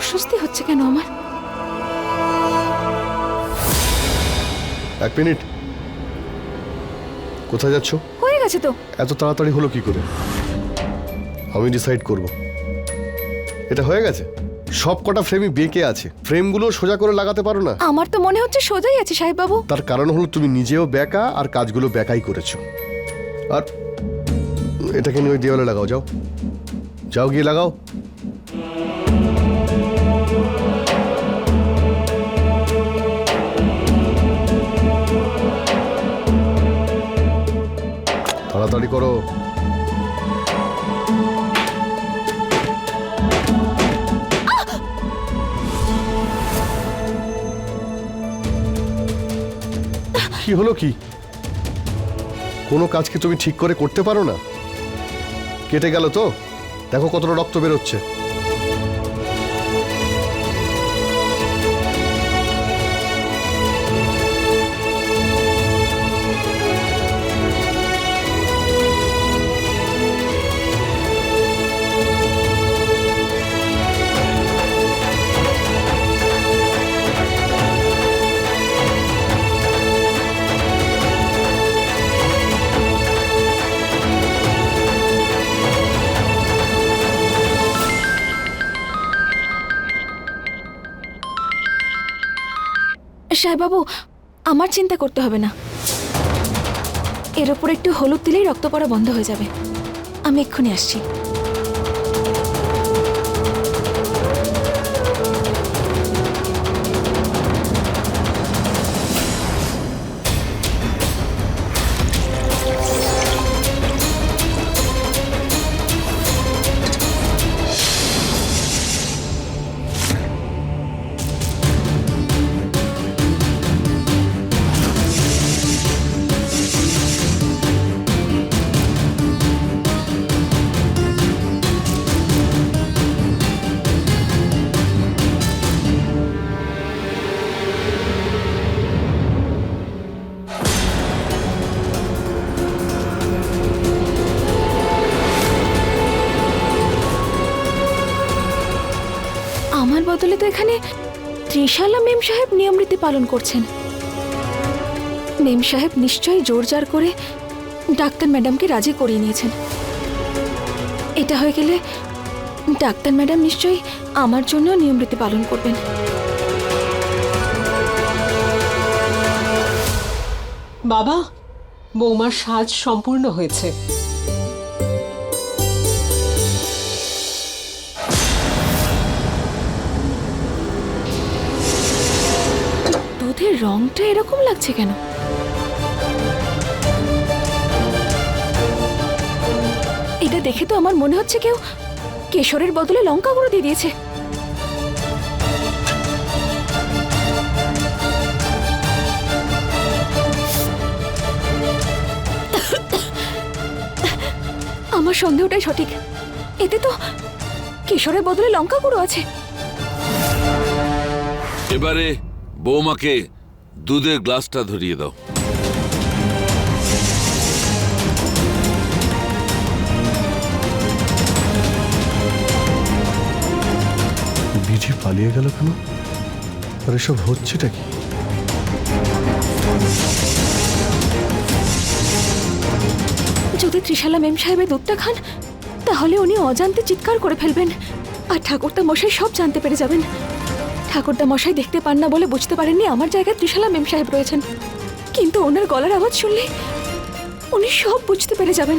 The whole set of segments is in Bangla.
অস্বস্তি হচ্ছে কেন আমার? এক মিনিট। কোথায় যাচ্ছ? হয়ে গেছে তো। এত তাড়াতাড়ি হলো কি করে? আমি ডিসাইড করব। এটা হয়ে গেছে? সব কটা ফ্রেমই বেঁকে আছে। ফ্রেমগুলো সোজা করে লাগাতে পারো না? আমার তো মনে হচ্ছে সোজাই আছে সাহেব বাবু তার কারণ হলো তুমি নিজেও বেঁকা আর কাজগুলো বেকাই করেছ। আর এটাকে নিয়ে ওই দেওয়ালে লাগাও যাও। যাও গিয়ে লাগাও। কি হলো কি? কোনো কাজকে তুমি ঠিক করে করতে পারো না? কেটে গেল তো? দেখো কতটা রক্ত বেরোচ্ছে। সাহেব বাবু আমার চিন্তা করতে হবে না। এর ওপর একটু হলুদ দিলেই রক্ত পড়া বন্ধ হয়ে যাবে। আমি এক্ষুনি আসছি। এখানে ত্রিশালা মেম সাহেব নিয়মরীতি পালন করছেন। মেম সাহেব নিশ্চয়ই জোর জোরজার করে ডাক্তার ম্যাডামকে রাজি করিয়ে নিয়েছেন। এটা হয়ে গেলে ডাক্তার ম্যাডাম নিশ্চয়ই আমার জন্য নিয়মরীতি পালন করবেন। বাবা, বৌমার সাজ সম্পূর্ণ হয়েছে। দুধের রংটা এরকম লাগছে কেন? এটা দেখে তো আমার মনে হচ্ছে কেউ কেশরের বদলে লঙ্কা গুঁড়ো দিয়ে দিয়েছে। আমার সন্দেহটাই সঠিক। এতে তো কেশরের বদলে লঙ্কা গুঁড়ো আছে। এবারে বৌমাকে দুধের গ্লাসটা ধরিয়ে দাও। বিধি পালিয়ে গেল কেন? আর এসব হচ্ছেটা কি? যদি ত্রিশালা মেম সাহেবের দুধটা খান তাহলে উনি অজান্তে চিৎকার করে ফেলবেন। আর ঠাকুরদা মশাই সব জানতে পেরে যাবেন। ঠাকুরদা মশাই দেখতে পান না বলে বুঝতে পারেননি আমার জায়গায় ত্রিশালা মেম সাহেব রয়েছেন। কিন্তু ওনার গলার আওয়াজ শুনলে উনি সব বুঝতে পেরে যাবেন।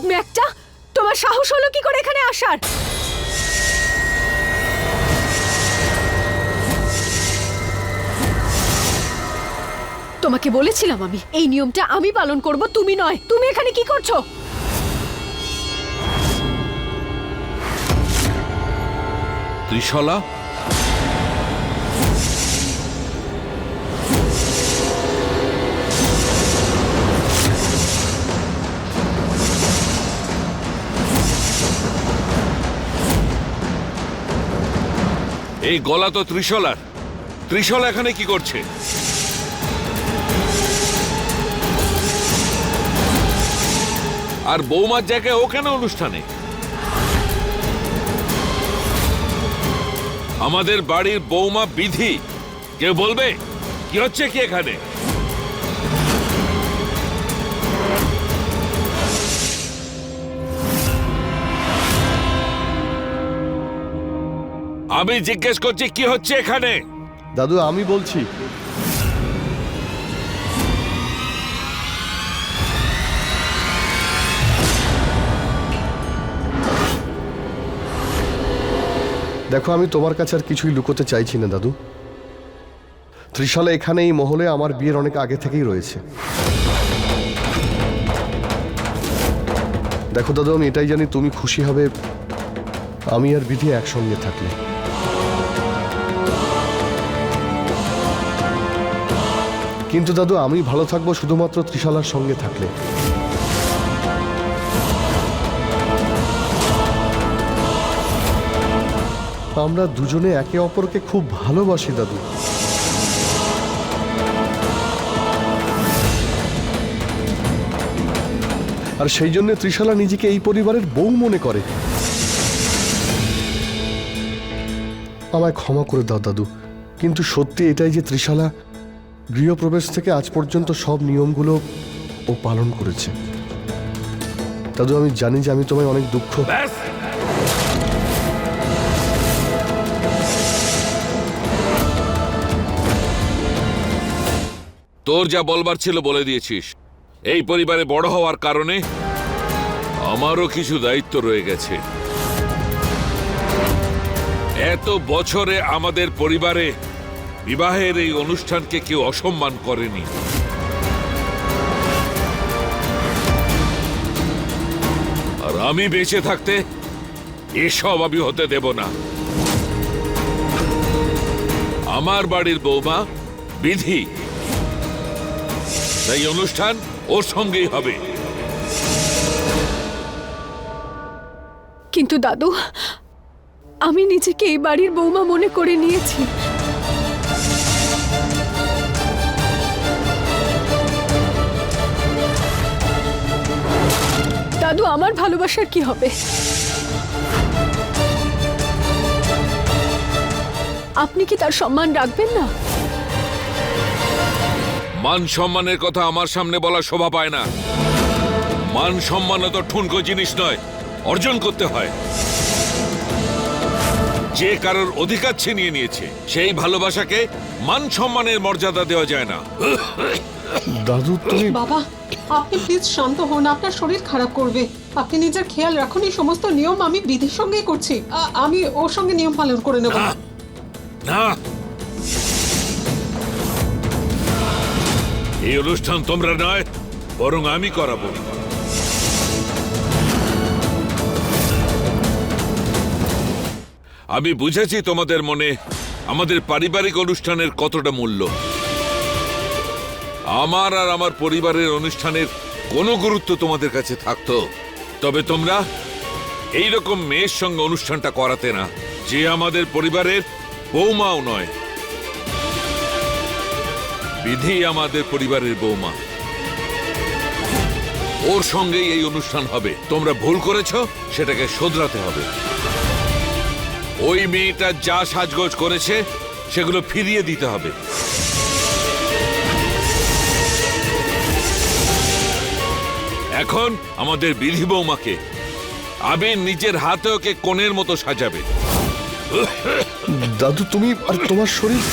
বদমে একটা? তোমার সাহস হলো কি করে এখানে আসার? তোমাকে বলেছিলাম আমি, এই নিয়মটা আমি পালন করব, তুমি নয়। তুমি এখানে কি করছ? ত্রিশলা এই গলা তো ত্রিশলার। ত্রিশলা এখানে কি করছে? আর বৌমার জায়গায় ও কেন অনুষ্ঠানে? আমাদের বাড়ির বৌমা বিধি। কেউ বলবে? কি হচ্ছে কি এখানে? আমি জিজ্ঞেস করছি, কি হচ্ছে এখানে? দাদু, আমি বলছি। দেখো, আমি তোমার কাছে আর কিছুই লুকোতে চাইছি না, দাদু। ত্রিশালা এখানে এই মহলে আমার বিয়ের অনেক আগে থেকেই রয়েছে। দেখো, দাদু, আমি এটাই জানি, তুমি খুশি হবে, আমি আর বিধি একসঙ্গে থাকলে। কিন্তু দাদু, আমি ভালো থাকব শুধুমাত্র ত্রিশালার সঙ্গে থাকলে। আমরা দুজনে একে অপরকে খুব ভালোবাসি, দাদু। আর সেই জন্য ত্রিশালা নিজেকে এই পরিবারের বউ মনে করে। আমায় ক্ষমা করে দাও, দাদু। কিন্তু সত্যি এটাই যে ত্রিশালা গৃহপ্রবেশ থেকে আজ পর্যন্ত সব নিয়মগুলো ও পালন করেছে। দাদু, আমি জানি যে আমি তোমায় অনেক দুঃখ তোর যা বলবার ছিল বলে দিয়েছিস। এই পরিবারে বড় হওয়ার কারণে আমারও কিছু দায়িত্ব রয়ে গেছে। এত বছরে আমাদের পরিবারে বিবাহের এই অনুষ্ঠানকে কেউ অসম্মান করেনি। আর আমি বেঁচে থাকতে এসব আমি হতে দেব না। আমার বাড়ির বৌমা বিধি। তাই অনুষ্ঠান ওর সঙ্গেই হবে। কিন্তু দাদু, আমি নিজেকে এই বাড়ির বৌমা মনে করে নিয়েছি। দাদু আমার ভালোবাসার কি হবে? আপনি কি তার সম্মান রাখবেন না? মান সম্মানের কথা আমার সামনে বলা শোভা পায় না। মান সম্মান তো ঠুনকো জিনিস নয়, অর্জন করতে হয়। যে কারোর অধিকার ছিনিয়ে নিয়েছে সেই ভালোবাসাকে মান সম্মানের মর্যাদা দেওয়া যায় না। দাদু তুমি বাবা আপনি প্লিজ শান্ত হন আপনার শরীর খারাপ করবে। আপনি নিজের খেয়াল রাখুন এই সমস্ত নিয়ম আমি বিধির সঙ্গেই করছি। আ- আমি ওর সঙ্গে নিয়ম পালন করে নেব। না না। এই অনুষ্ঠান তোমরা নয় বরং আমি করাবো। আমি বুঝেছি তোমাদের মনে আমাদের পারিবারিক অনুষ্ঠানের কতটা মূল্য। আমার আর আমার পরিবারের অনুষ্ঠানের কোনো গুরুত্ব তোমাদের কাছে থাকতো। তবে তোমরা এই রকম মেয়ের সঙ্গে অনুষ্ঠানটা করাতে না, যে আমাদের পরিবারের বৌমাও নয়। বিধি আমাদের পরিবারের বৌমা। ওর সঙ্গেই এই অনুষ্ঠান হবে। তোমরা ভুল করেছ, সেটাকে শোধরাতে হবে। ওই মেয়েটা যা সাজগোজ করেছে, সেগুলো ফিরিয়ে দিতে হবে। এখন আমাদের বিধি বৌমাকে, আবির নিজের হাতে ওকে কোণের মতো সাজাবে। দাদু, তুমি আর তোমার শরীর